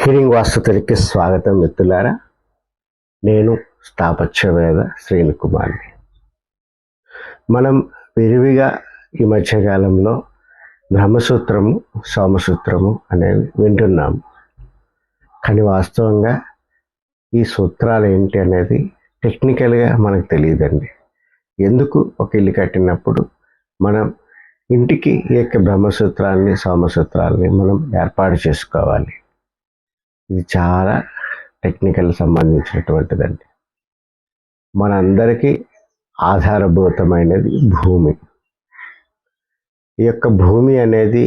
Hearing వాస్తుతులకి స్వాగతం మిత్రులారా. నేను స్థాపత్యవేద శ్రీని కుమార్ని మనం విరివిగా ఈ మధ్యకాలంలో బ్రహ్మసూత్రము సోమసూత్రము అనేవి వింటున్నాము. కానీ వాస్తవంగా ఈ సూత్రాలు ఏంటి అనేది టెక్నికల్గా మనకు తెలియదండి. ఎందుకు ఒక ఇల్లు కట్టినప్పుడు మనం ఇంటికి ఈ యొక్క బ్రహ్మసూత్రాన్ని సోమసూత్రాలని మనం ఏర్పాటు చేసుకోవాలి. ఇది చాలా టెక్నికల్ సంబంధించినటువంటిదండి. మనందరికీ ఆధారభూతమైనది భూమి. ఈ యొక్క భూమి అనేది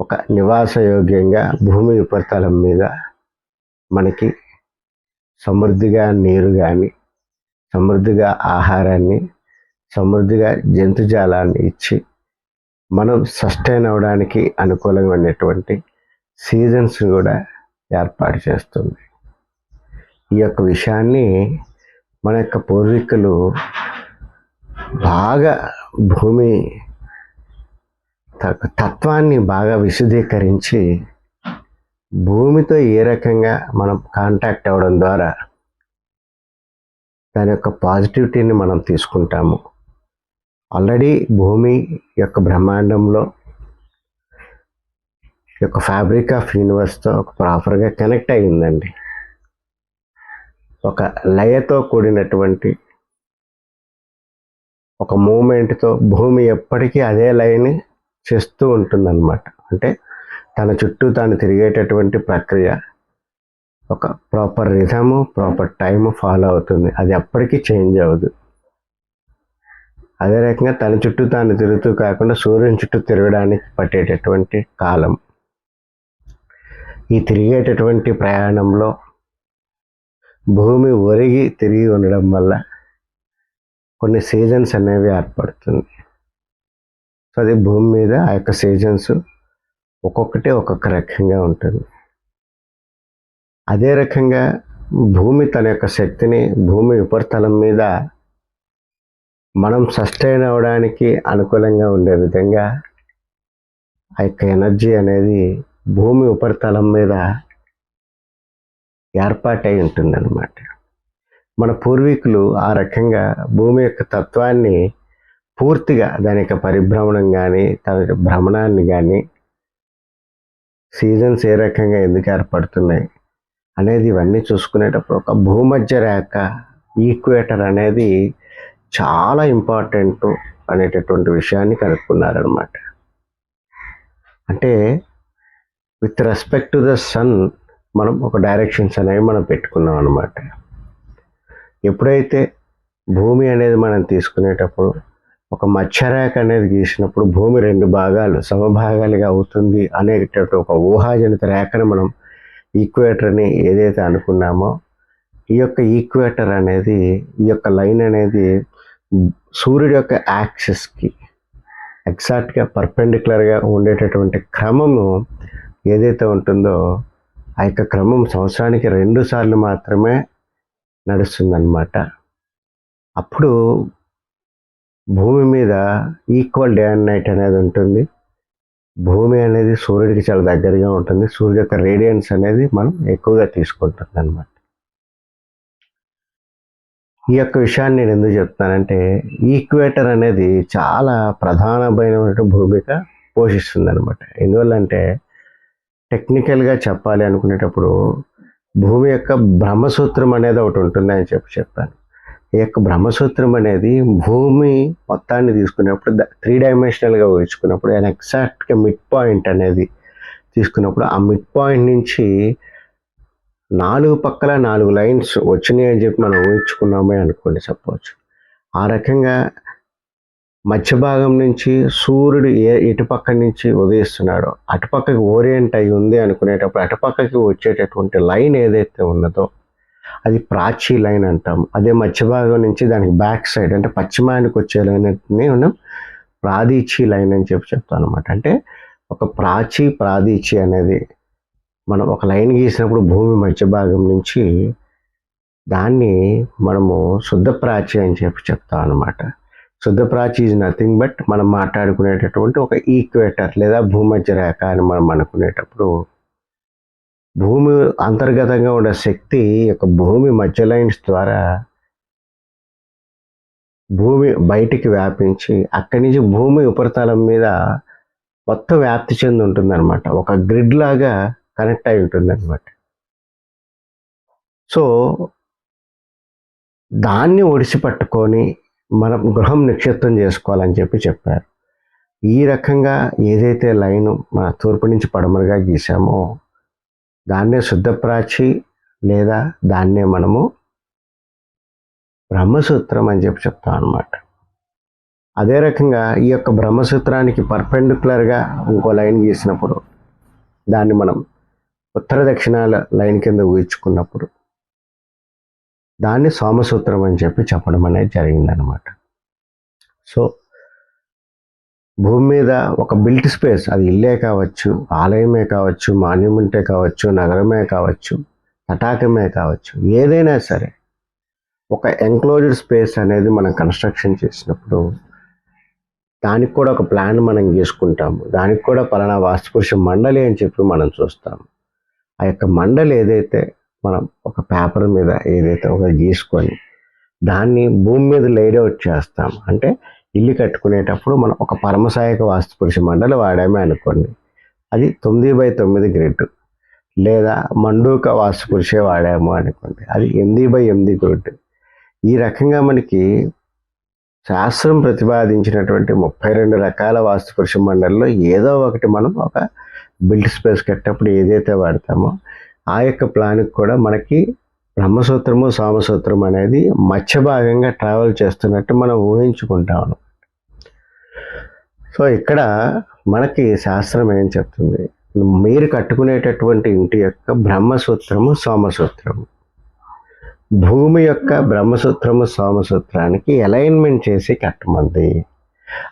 ఒక నివాసయోగ్యంగా భూమి ఉపరితలం మీద మనకి సమృద్ధిగా నీరు కానీ సమృద్ధిగా ఆహారాన్ని సమృద్ధిగా జంతుజాలాన్ని ఇచ్చి మనం సస్టైన్ అవ్వడానికి అనుకూలమైనటువంటి సీజన్స్ కూడా ఏర్పాటు చేస్తుంది. ఈ యొక్క విషయాన్ని మన యొక్క పూర్వీకులు బాగా భూమి త- తత్వాన్ని బాగా విశదీకరించి భూమితో ఏ రకంగా మనం కాంటాక్ట్ అవ్వడం ద్వారా దాని యొక్క పాజిటివిటీని మనం తీసుకుంటాము. ఆల్రెడీ భూమి యొక్క బ్రహ్మాండంలో యొక్క ఫ్యాబ్రిక్ ఆఫ్ యూనివర్స్తో ఒక ప్రాపర్గా కనెక్ట్ అయ్యిందండి. ఒక లయతో కూడినటువంటి ఒక మూమెంట్తో భూమి ఎప్పటికీ అదే లయని చేస్తూ ఉంటుందన్నమాట. అంటే తన చుట్టూ తాను తిరిగేటటువంటి ప్రక్రియ ఒక proper rhythm proper time follow అవుతుంది. అది ఎప్పటికీ చేంజ్ అవ్వదు. అదే రకంగా తన చుట్టూ తాను తిరుగుతూ కాకుండా సూర్యుని చుట్టూ తిరగడానికి పట్టేటటువంటి కాలం. ఈ తిరిగేటటువంటి ప్రయాణంలో భూమి ఒరిగి తిరిగి ఉండడం వల్ల కొన్ని సీజన్స్ అనేవి ఏర్పడుతుంది. సో అది భూమి మీద ఆ యొక్క సీజన్స్ ఒక్కొక్కటి ఒక్కొక్క రకంగా ఉంటుంది. అదే రకంగా భూమి తన యొక్క శక్తిని భూమి ఉపరితలం మీద మనం సస్టైన్ అవ్వడానికి అనుకూలంగా ఉండే విధంగా ఆ యొక్క ఎనర్జీ అనేది భూమి ఉపరితలం మీద ఏర్పాటై ఉంటుందన్నమాట. మన పూర్వీకులు ఆ రకంగా భూమి యొక్క తత్వాన్ని పూర్తిగా దాని యొక్క పరిభ్రమణం కానీ తన యొక్క భ్రమణాన్ని కానీ సీజన్స్ ఏ రకంగా ఎందుకు ఏర్పడుతున్నాయి అనేది ఇవన్నీ చూసుకునేటప్పుడు ఒక భూమధ్య రేఖ ఈక్వేటర్ అనేది చాలా ఇంపార్టెంట్ అనేటటువంటి విషయాన్ని కనుక్కున్నారనమాట అంటే with respect to the sun మనం ఒక డైరెక్షన్స్ అనేవి మనం పెట్టుకున్నాం అనమాట ఎప్పుడైతే భూమి అనేది మనం తీసుకునేటప్పుడు ఒక మత్స్యరేఖ అనేది గీసినప్పుడు భూమి రెండు భాగాలు సమభాగాలుగా అవుతుంది అనేటటువంటి ఒక ఊహాజనిత రేఖను మనం ఈక్వేటర్ని ఏదైతే అనుకున్నామో ఈ యొక్క ఈక్వేటర్ అనేది ఈ యొక్క లైన్ అనేది సూర్యుడు యొక్క యాక్సిస్కి ఎగ్జాక్ట్గా పర్పెండిక్యులర్గా ఉండేటటువంటి క్రమము ఏదైతే ఉంటుందో ఆ యొక్క క్రమం సంవత్సరానికి రెండు సార్లు మాత్రమే నడుస్తుందన్నమాట. అప్పుడు భూమి మీద ఈక్వల్ డే అండ్ నైట్ అనేది ఉంటుంది. భూమి అనేది సూర్యుడికి చాలా దగ్గరగా ఉంటుంది. సూర్యుడి యొక్క రేడియన్స్ అనేది మనం ఎక్కువగా తీసుకుంటుంది అనమాట ఈ యొక్క విషయాన్ని నేను ఎందుకు చెప్తానంటే ఈక్వేటర్ అనేది చాలా ప్రధానమైనటువంటి భూమిక పోషిస్తుంది అనమాట ఎందువల్లంటే టెక్నికల్గా చెప్పాలి అనుకునేటప్పుడు భూమి యొక్క బ్రహ్మసూత్రం అనేది ఒకటి ఉంటుంది అని చెప్పి చెప్పాను. ఈ యొక్క బ్రహ్మసూత్రం అనేది భూమి మొత్తాన్ని తీసుకున్నప్పుడు త్రీ డైమెన్షనల్గా ఊహించుకున్నప్పుడు అండ్ ఎగ్జాక్ట్గా మిడ్ పాయింట్ అనేది తీసుకున్నప్పుడు ఆ మిడ్ పాయింట్ నుంచి నాలుగు పక్కల నాలుగు లైన్స్ వచ్చినాయి అని చెప్పి మనం ఊహించుకున్నామే అనుకోండి చెప్పవచ్చు ఆ రకంగా మధ్య భాగం నుంచి సూర్యుడు ఏ ఇటుపక్క నుంచి ఉదయిస్తున్నాడో అటుపక్కకి ఓరియంట్ అయి ఉంది అనుకునేటప్పుడు అటుపక్కకి వచ్చేటటువంటి లైన్ ఏదైతే ఉన్నదో అది ప్రాచీ లైన్ అంటాం. అదే మధ్య భాగం నుంచి దానికి బ్యాక్ సైడ్ అంటే పశ్చిమానికి వచ్చే లైన్ మనం ప్రాదీచి లైన్ అని చెప్పి చెప్తాం అనమాట అంటే ఒక ప్రాచీ ప్రాదీచి అనేది మనం ఒక లైన్ గీసినప్పుడు భూమి మధ్య భాగం నుంచి దాన్ని మనము శుద్ధ ప్రాచి అని చెప్పి చెప్తాం అనమాట శుద్ధ ప్రాచి ఈజ్ నథింగ్ బట్ మనం మాట్లాడుకునేటటువంటి ఒక ఈక్వేటర్ లేదా భూమధ్య రేఖ అని మనం అనుకునేటప్పుడు భూమి అంతర్గతంగా ఉండే శక్తి యొక్క భూమి మధ్య లైన్స్ ద్వారా భూమి బయటికి వ్యాపించి అక్కడి నుంచి భూమి ఉపరితలం మీద మొత్తం వ్యాప్తి చెంది ఉంటుందన్నమాట. ఒక గ్రిడ్ లాగా కనెక్ట్ అయి ఉంటుంది అనమాట సో దాన్ని ఒడిసి పట్టుకొని మనం గృహం నిక్షిప్తం చేసుకోవాలని చెప్పి చెప్పారు. ఈ రకంగా ఏదైతే లైను మన తూర్పు నుంచి పడమరగా గీసామో దాన్నే శుద్ధప్రాచి లేదా దాన్నే మనము బ్రహ్మసూత్రం అని చెప్పి చెప్తాం అనమాట అదే రకంగా ఈ యొక్క బ్రహ్మసూత్రానికి పర్పెండిక్యులర్గా ఇంకో లైన్ గీసినప్పుడు దాన్ని మనం ఉత్తర దక్షిణాల లైన్ కింద ఊహించుకున్నప్పుడు దాన్ని సోమసూత్రం అని చెప్పి చెప్పడం అనేది జరిగిందనమాట సో భూమి మీద ఒక బిల్ట్ స్పేస్ అది ఇల్లే కావచ్చు ఆలయమే కావచ్చు మాన్యుమెంటే కావచ్చు నగరమే కావచ్చు తటాకమే కావచ్చు ఏదైనా సరే ఒక ఎంక్లోజ్డ్ స్పేస్ అనేది మనం కన్స్ట్రక్షన్ చేసినప్పుడు దానికి కూడా ఒక ప్లాన్ మనం గీసుకుంటాము దానికి కూడా పలానా వాస్తుపురుష మండలి అని చెప్పి మనం చూస్తాము. ఆ యొక్క మండలి ఏదైతే మనం ఒక పేపర్ మీద ఏదైతే ఒక గీసుకొని దాన్ని భూమి మీద లేడ్ అవుట్ చేస్తాం. అంటే ఇల్లు కట్టుకునేటప్పుడు మనం ఒక పరమసాయక వాస్తుపురుష మండలి వాడామే అనుకోండి. అది తొమ్మిది బై తొమ్మిది గ్రిడ్. లేదా మండూక వాస్తుపురుషే వాడాము అనుకోండి. అది ఎనిమిది బై ఎనిమిది గ్రిడ్. ఈ రకంగా మనకి శాస్త్రం ప్రతిపాదించినటువంటి ముప్పై రెండు రకాల వాస్తుపురుష మండలిలో ఏదో ఒకటి మనం ఒక బిల్డ్ స్పేస్ కట్టేటప్పుడు ఏదైతే వాడతామో ఆ యొక్క ప్లాన్కి కూడా మనకి బ్రహ్మసూత్రము సోమసూత్రం అనేది మత్స్య భాగంగా ట్రావెల్ చేస్తున్నట్టు మనం ఊహించుకుంటాం సో ఇక్కడ మనకి శాస్త్రం ఏం చెప్తుంది? మీరు కట్టుకునేటటువంటి ఇంటి యొక్క బ్రహ్మసూత్రము సోమసూత్రము. భూమి యొక్క బ్రహ్మసూత్రము సోమసూత్రానికి అలైన్మెంట్ చేసి కట్టమంది.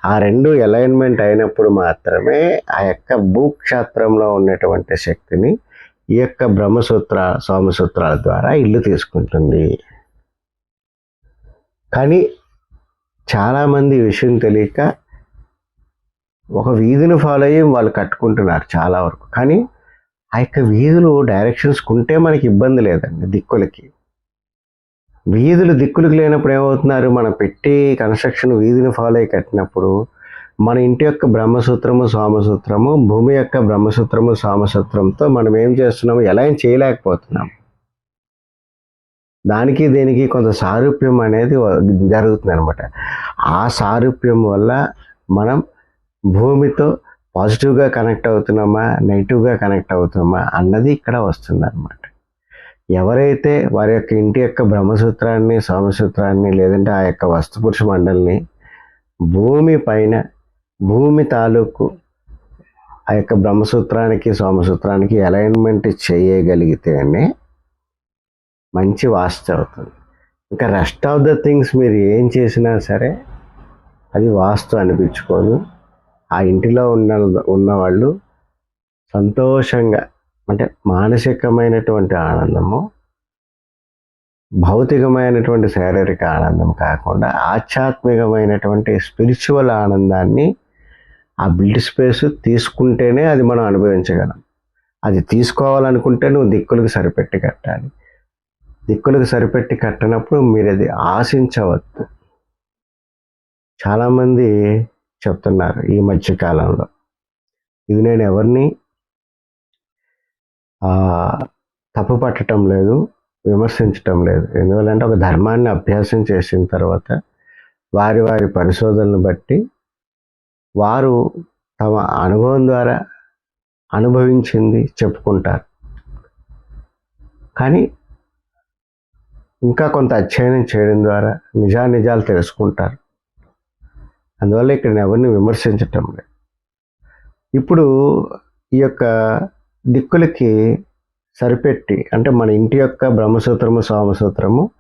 ఆ రెండు అలైన్మెంట్ అయినప్పుడు మాత్రమే ఆ యొక్క భూక్షేత్రంలో ఉన్నటువంటి శక్తిని ఈ యొక్క బ్రహ్మసూత్ర సోమసూత్రాల ద్వారా ఇల్లు తీసుకుంటుంది. కానీ చాలామంది విషయం తెలియక ఒక వీధిని ఫాలో అయ్యి వాళ్ళు కట్టుకుంటున్నారు చాలా వరకు. కానీ ఆ యొక్క వీధులు డైరెక్షన్స్ ఉంటే మనకి ఇబ్బంది లేదండి దిక్కులకి. వీధులు దిక్కులకు లేనప్పుడు ఏమవుతున్నారు? మనం పెట్టి కన్స్ట్రక్షన్ వీధిని ఫాలో అయ్యి కట్టినప్పుడు మన ఇంటి యొక్క బ్రహ్మసూత్రము సోమసూత్రము భూమి యొక్క బ్రహ్మసూత్రము సోమసూత్రంతో మనం ఏం చేస్తున్నాము? ఎలా ఏం చేయలేకపోతున్నాం. దానికి దీనికి కొంత సారూప్యం అనేది జరుగుతుంది అనమాట ఆ సారూప్యం వల్ల మనం భూమితో పాజిటివ్గా కనెక్ట్ అవుతున్నామా? నెగిటివ్గా కనెక్ట్ అవుతున్నామా? అన్నది ఇక్కడ వస్తుంది అనమాట ఎవరైతే వారి యొక్క ఇంటి యొక్క బ్రహ్మసూత్రాన్ని సోమసూత్రాన్ని లేదంటే ఆ యొక్క వస్తుపురుష మండలిని భూమి పైన భూమి తాలూకు ఆ యొక్క బ్రహ్మసూత్రానికి సోమసూత్రానికి అలైన్మెంట్ చేయగలిగితేనే మంచి వాస్తు అవుతుంది. ఇంకా రెస్ట్ ఆఫ్ ద థింగ్స్ మీరు ఏం చేసినా సరే అది వాస్తు అనిపించుకోదు. ఆ ఇంటిలో ఉన్న ఉన్నవాళ్ళు సంతోషంగా అంటే మానసికమైనటువంటి ఆనందము భౌతికమైనటువంటి శారీరక ఆనందం కాకుండా ఆధ్యాత్మికమైనటువంటి స్పిరిచువల్ ఆనందాన్ని ఆ బిల్డ్ స్పేస్ తీసుకుంటేనే అది మనం అనుభవించగలం. అది తీసుకోవాలనుకుంటే నువ్వు దిక్కులకు సరిపెట్టి కట్టాలి. దిక్కులకు సరిపెట్టి కట్టినప్పుడు మీరు అది ఆశించవద్దు. చాలామంది చెప్తున్నారు ఈ మధ్యకాలంలో ఇది నేను ఎవరిని తప్పు పట్టడం లేదు విమర్శించటం లేదు. ఎందువల్లంటే ఒక ధర్మాన్ని అభ్యాసం చేసిన తర్వాత వారి వారి పరిశోధనలు బట్టి వారు తమ అనుభవం ద్వారా అనుభవించింది చెప్పుకుంటారు. కానీ ఇంకా కొంత అధ్యయనం చేయడం ద్వారా నిజానిజాలు తెలుసుకుంటారు. అందువల్ల ఇక్కడ ఎవరిని విమర్శించటం లేదు. ఇప్పుడు ఈ యొక్క దిక్కులకి సరిపెట్టి అంటే మన ఇంటి యొక్క బ్రహ్మసూత్రము సోమసూత్రము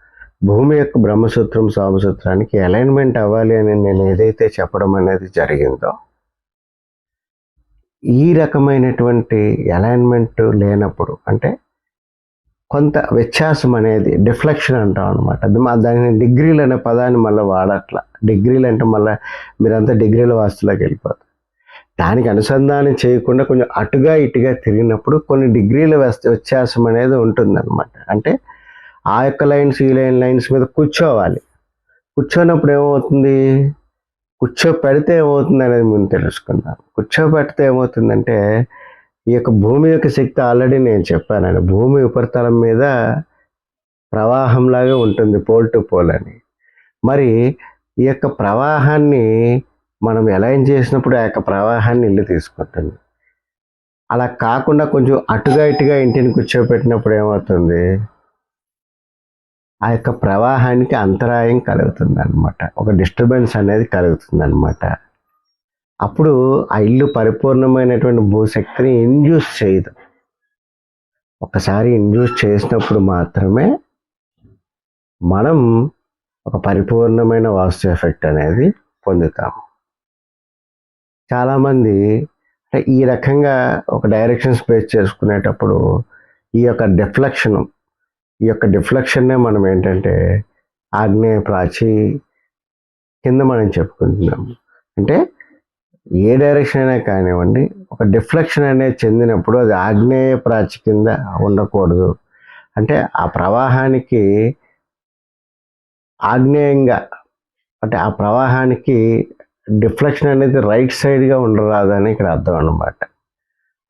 భూమి యొక్క బ్రహ్మసూత్రం సోమసూత్రానికి అలైన్మెంట్ అవ్వాలి అని నేను ఏదైతే చెప్పడం అనేది జరిగిందో ఈ రకమైనటువంటి అలైన్మెంట్ లేనప్పుడు అంటే కొంత వ్యత్యాసం అనేది డిఫ్లెక్షన్ అంటాం అనమాట అది మా దాని డిగ్రీలు అనే పదాన్ని మళ్ళీ వాడట్ల. డిగ్రీలు అంటే మళ్ళీ మీరంతా డిగ్రీల వాస్తులోకి వెళ్ళిపోతారు. దానికి అనుసంధానం చేయకుండా కొంచెం అటుగా ఇటుగా తిరిగినప్పుడు కొన్ని డిగ్రీల వ్యస్త- వ్యత్యాసం అనేది ఉంటుందన్నమాట. అంటే ఆ యొక్క లైన్స్ ఈ లైన్ లైన్స్ మీద కూర్చోవాలి. కూర్చోనప్పుడు ఏమవుతుంది? కూర్చోపెడితే ఏమవుతుంది అనేది ముందు తెలుసుకుందాం. కూర్చోబెడితే ఏమవుతుందంటే ఈ యొక్క భూమి యొక్క శక్తి ఆల్రెడీ నేను చెప్పానండి. భూమి ఉపరితలం మీద ప్రవాహంలాగా ఉంటుంది పోల్ టు పోల్ అని. మరి ఈ యొక్క ప్రవాహాన్ని మనం అలైన్ చేసినప్పుడు ఆ యొక్క ప్రవాహాన్ని ఇల్లు తీసుకుంటుంది. అలా కాకుండా కొంచెం అటుగా ఇటుగా ఇంటిని కూర్చోబెట్టినప్పుడు ఏమవుతుంది? ఆ యొక్క ప్రవాహానికి అంతరాయం కలుగుతుంది అనమాట ఒక డిస్టర్బెన్స్ అనేది కలుగుతుంది అనమాట అప్పుడు ఆ ఇల్లు పరిపూర్ణమైనటువంటి భూశక్తిని ఇండ్యూస్ చేయదు. ఒకసారి ఇండ్యూస్ చేసినప్పుడు మాత్రమే మనం ఒక పరిపూర్ణమైన వాస్తు ఎఫెక్ట్ అనేది పొందుతాము. చాలామంది అంటే ఈ రకంగా ఒక డైరెక్షన్ స్పేస్ చేసుకునేటప్పుడు ఈ యొక్క డిఫ్లెక్షన్ ఈ యొక్క డిఫ్లెక్షన్నే మనం ఏంటంటే ఆగ్నేయ ప్రాచి కింద మనం చెప్పుకుంటున్నాం. అంటే ఏ డైరెక్షన్ అయినా కానివ్వండి ఒక డిఫ్లెక్షన్ అనేది చెందినప్పుడు అది ఆగ్నేయ ప్రాచి కింద ఉండకూడదు. అంటే ఆ ప్రవాహానికి ఆగ్నేయంగా అంటే ఆ ప్రవాహానికి డిఫ్లెక్షన్ అనేది రైట్ సైడ్గా ఉండరాదని ఇక్కడ అర్థం అనమాట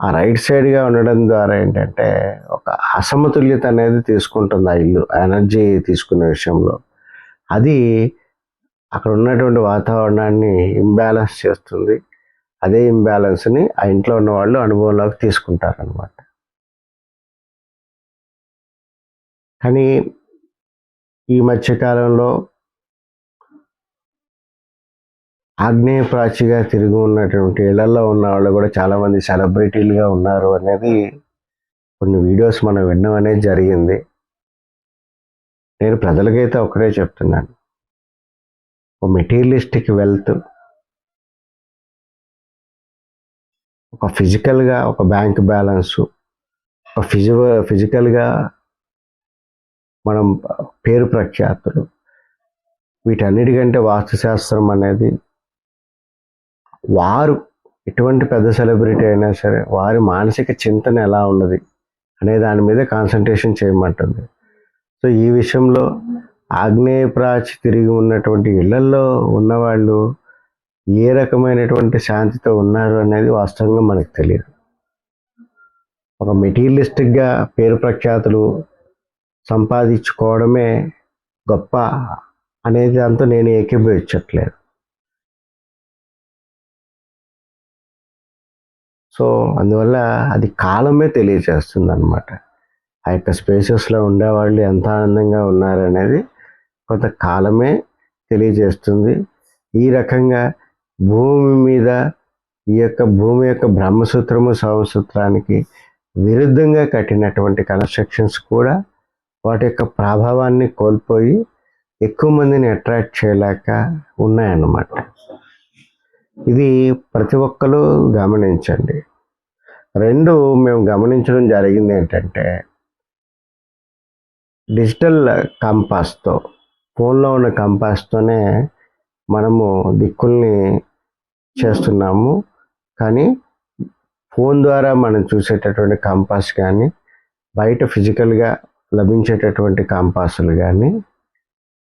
ఆ రైట్ సైడ్గా ఉండడం ద్వారా ఏంటంటే ఒక అసమతుల్యత అనేది తీసుకుంటుంది ఆ ఇల్లు ఎనర్జీ తీసుకునే విషయంలో. అది అక్కడ ఉన్నటువంటి వాతావరణాన్ని ఇంబ్యాలెన్స్ చేస్తుంది. అదే ఇంబ్యాలెన్స్ని ఆ ఇంట్లో ఉన్న వాళ్ళు అనుభవంలోకి తీసుకుంటారనమాట కానీ ఈ మధ్యకాలంలో ఆగ్నేయ ప్రాచిగా తిరిగి ఉన్నటువంటి ఇళ్ళలో ఉన్న వాళ్ళు కూడా చాలామంది సెలబ్రిటీలుగా ఉన్నారు అనేది కొన్ని వీడియోస్ మనం వినడం అనేది జరిగింది. నేను ప్రజలకైతే ఒకటే చెప్తున్నాను. ఒక మెటీరియలిస్టిక్ వెల్త్ ఒక ఫిజికల్గా ఒక బ్యాంక్ బ్యాలెన్సు ఒక ఫిజి ఫిజికల్గా మనం పేరు ప్రఖ్యాతులు వీటన్నిటికంటే వాస్తుశాస్త్రం అనేది వారు ఎటువంటి పెద్ద సెలబ్రిటీ అయినా సరే వారి మానసిక చింతన ఎలా ఉన్నది అనే దాని మీద కాన్సన్ట్రేషన్ చేయమంటుంది. సో ఈ విషయంలో ఆగ్నేయ ప్రాచి తిరిగి ఉన్నటువంటి ఇళ్ళల్లో ఉన్నవాళ్ళు ఏ రకమైనటువంటి శాంతితో ఉన్నారు అనేది వాస్తవంగా మనకు తెలియదు. ఒక మెటీరియలిస్టిక్గా పేరు ప్రఖ్యాతులు సంపాదించుకోవడమే గొప్ప అనేది దాంతో నేను ఏకీభవించట్లేదు. సో అందువల్ల అది కాలమే తెలియచేస్తుంది అనమాట ఆ యొక్క స్పేసెస్లో ఉండేవాళ్ళు ఎంత ఆనందంగా ఉన్నారనేది కొంత కాలమే తెలియజేస్తుంది. ఈ రకంగా భూమి మీద ఈ యొక్క భూమి యొక్క బ్రహ్మసూత్రము సౌరసూత్రానికి విరుద్ధంగా కట్టినటువంటి కన్స్ట్రక్షన్స్ కూడా వాటి యొక్క ప్రభావాన్ని కోల్పోయి ఎక్కువ మందిని అట్రాక్ట్ చేయలేక ఉన్నాయన్నమాట. ఇది ప్రతి ఒక్కరు గమనించండి. రెండు మేము గమనించడం జరిగింది ఏంటంటే డిజిటల్ కంపాస్తో ఫోన్లో ఉన్న కంపాస్తోనే మనము దిక్కుల్ని చేస్తున్నాము. కానీ ఫోన్ ద్వారా మనం చూసేటటువంటి కంపాస్ కానీ బయట ఫిజికల్గా లభించేటటువంటి కంపాసులు కానీ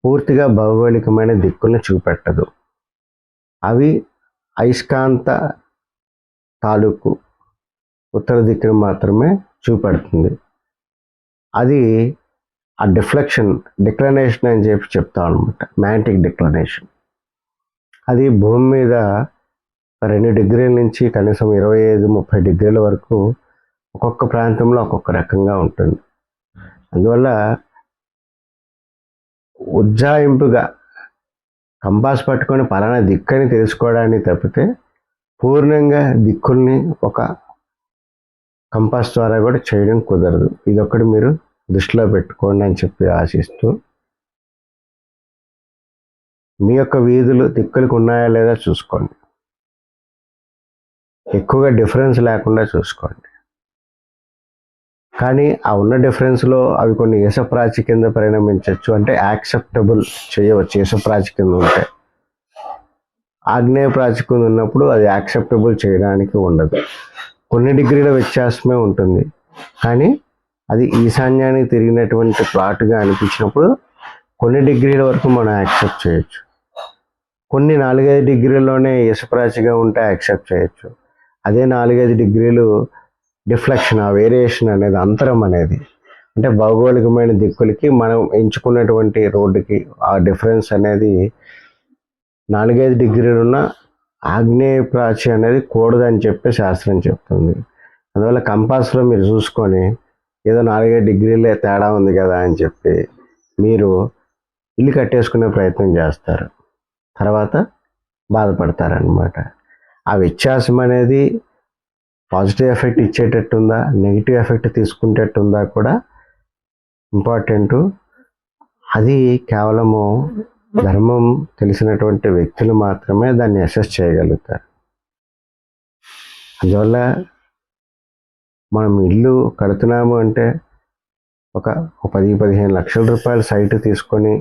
పూర్తిగా భౌగోళికమైన దిక్కులను చూపెట్టదు. అవి అయస్కాంత తాలూకు ఉత్తర దిక్కును మాత్రమే చూపెడుతుంది. అది ఆ డిఫ్లెక్షన్ డిక్లనేషన్ అని చెప్పి చెప్తాం అనమాట మ్యాంటిక్ డిక్లనేషన్. అది భూమి మీద రెండు డిగ్రీల నుంచి కనీసం ఇరవై ఐదు ముప్పై డిగ్రీల వరకు ఒక్కొక్క ప్రాంతంలో ఒక్కొక్క రకంగా ఉంటుంది. అందువల్ల ఉజ్జాయింపుగా కంపాస్ పట్టుకొని పలానా దిక్కని తెలుసుకోవడానికి తప్పితే పూర్ణంగా దిక్కుల్ని ఒక కంపాస్ ద్వారా కూడా చేయడం కుదరదు. ఇదొకటి మీరు దృష్టిలో పెట్టుకోండి అని చెప్పి ఆశిస్తూ మీ యొక్క వీధులు దిక్కులకు ఉన్నాయా లేదా చూసుకోండి. ఎక్కువగా డిఫరెన్స్ లేకుండా చూసుకోండి. కానీ ఆ ఉన్న డిఫరెన్స్లో అవి కొన్ని ఏసప్రాచి కింద పరిణమించవచ్చు అంటే యాక్సెప్టబుల్ చేయవచ్చు. ఏసప్రాచి కింద ఉంటే. ఆగ్నేయ ప్రాచి కింద ఉన్నప్పుడు అది యాక్సెప్టబుల్ చేయడానికి ఉండదు. కొన్ని డిగ్రీల వ్యత్యాసమే ఉంటుంది. కానీ అది ఈశాన్యానికి తిరిగినటువంటి ప్లాట్గా అనిపించినప్పుడు కొన్ని డిగ్రీల వరకు మనం యాక్సెప్ట్ చేయొచ్చు. కొన్ని నాలుగైదు డిగ్రీల్లోనే ఇసుప్రాచిగా ఉంటే యాక్సెప్ట్ చేయొచ్చు. అదే నాలుగైదు డిగ్రీలు డిఫ్లెక్షన్ ఆ వేరియేషన్ అనేది అంతరం అనేది. అంటే భౌగోళికమైన దిక్కులకి మనం ఎంచుకున్నటువంటి రోడ్డుకి ఆ డిఫరెన్స్ అనేది నాలుగైదు డిగ్రీలు ఉన్న ఆగ్నేయ ప్రాచి అనేది కూడదని చెప్పి శాస్త్రం చెప్తుంది. అందువల్ల కంపాస్లో మీరు చూసుకొని ఏదో నాలుగైదు డిగ్రీలే తేడా ఉంది కదా అని చెప్పి మీరు ఇల్లు కట్టేసుకునే ప్రయత్నం చేస్తారు. తర్వాత బాధపడతారనమాట ఆ వ్యత్యాసం అనేది పాజిటివ్ ఎఫెక్ట్ ఇచ్చేటట్టుందా నెగిటివ్ ఎఫెక్ట్ తీసుకునేటట్టుందా కూడా ఇంపార్టెంట్. అది కేవలము ధర్మం తెలిసినటువంటి వ్యక్తులు మాత్రమే దాన్ని అసెస్ చేయగలుగుతారు. అందువల్ల మనం ఇల్లు కడుతున్నాము అంటే ఒక పది పదిహేను లక్షల రూపాయల సైట్ తీసుకొని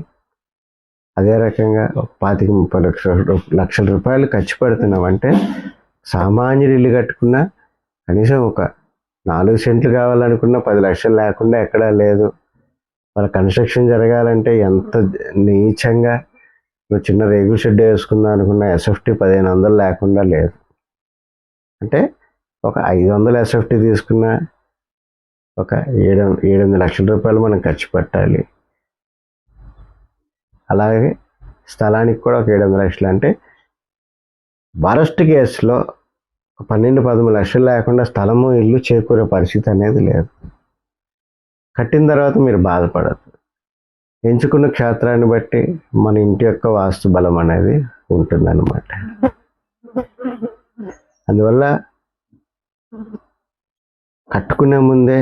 అదే రకంగా పాతిక ముప్పై లక్షల లక్షల రూపాయలు ఖర్చు పెడుతున్నాం అంటే సామాన్యుడు ఇల్లు కట్టుకున్నా కనీసం ఒక నాలుగు సెంట్లు కావాలనుకున్నా పది లక్షలు లేకుండా ఎక్కడా లేదు. వాళ్ళ కన్స్ట్రక్షన్ జరగాలంటే ఎంత నీచంగా నువ్వు చిన్న రేగుల షెడ్ వేసుకుందాం అనుకున్న ఎస్ఎఫ్టీ పదిహేను వందలు లేకుండా లేదు. అంటే ఒక ఐదు వందల ఎస్ఎఫ్టీ తీసుకున్న ఒక ఏడు ఏడెనిమిది లక్షల రూపాయలు మనం ఖర్చు పెట్టాలి. అలాగే స్థలానికి కూడా ఒక ఏడు వందల లక్షలు అంటే వరస్ట్ కేసులో పన్నెండు పదమూడు లక్షలు లేకుండా స్థలము ఇల్లు చేకూరే పరిస్థితి అనేది లేదు. కట్టిన తర్వాత మీరు బాధపడద్దు. ఎంచుకున్న క్షేత్రాన్ని బట్టి మన ఇంటి యొక్క వాస్తు బలం అనేది ఉంటుందన్నమాట. అందువల్ల కట్టుకునే ముందే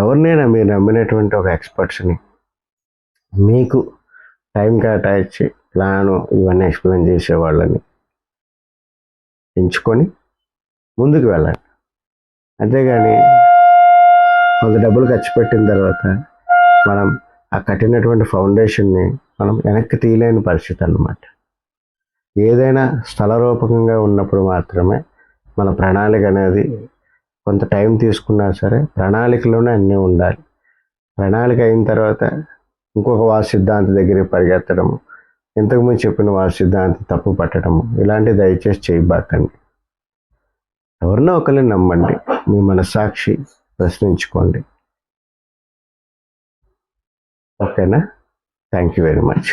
ఎవరినైనా మీరు నమ్మినటువంటి ఒక ఎక్స్పర్ట్స్ని మీకు టైం కేటాయించి ప్లాను ఇవన్నీ ఎక్స్ప్లెయిన్ చేసేవాళ్ళని ఎంచుకొని ముందుకు వెళ్ళండి అంతేగాని కొంత డబ్బులు ఖర్చు పెట్టిన తర్వాత మనం ఆ కట్టినటువంటి ఫౌండేషన్ని మనం వెనక్కి తీయలేని పరిస్థితి అన్నమాట. ఏదైనా స్థల రూపకంగా ఉన్నప్పుడు మాత్రమే మన ప్రణాళిక అనేది కొంత టైం తీసుకున్నా సరే ప్రణాళికలోనే అన్నీ ఉండాలి. ప్రణాళిక అయిన తర్వాత ఇంకొక వాస్తు సిద్ధాంతి దగ్గరికి పరిగెత్తడము ఇంతకుముందు చెప్పిన వారి సిద్ధాంతి తప్పు పట్టడము ఇలాంటి దయచేసి చేయబాకండి. ఎవరినో ఒకరిని నమ్మండి మీ మనస్సాక్షి ప్రశ్నించుకోండి. ఓకేనా? Thank you very much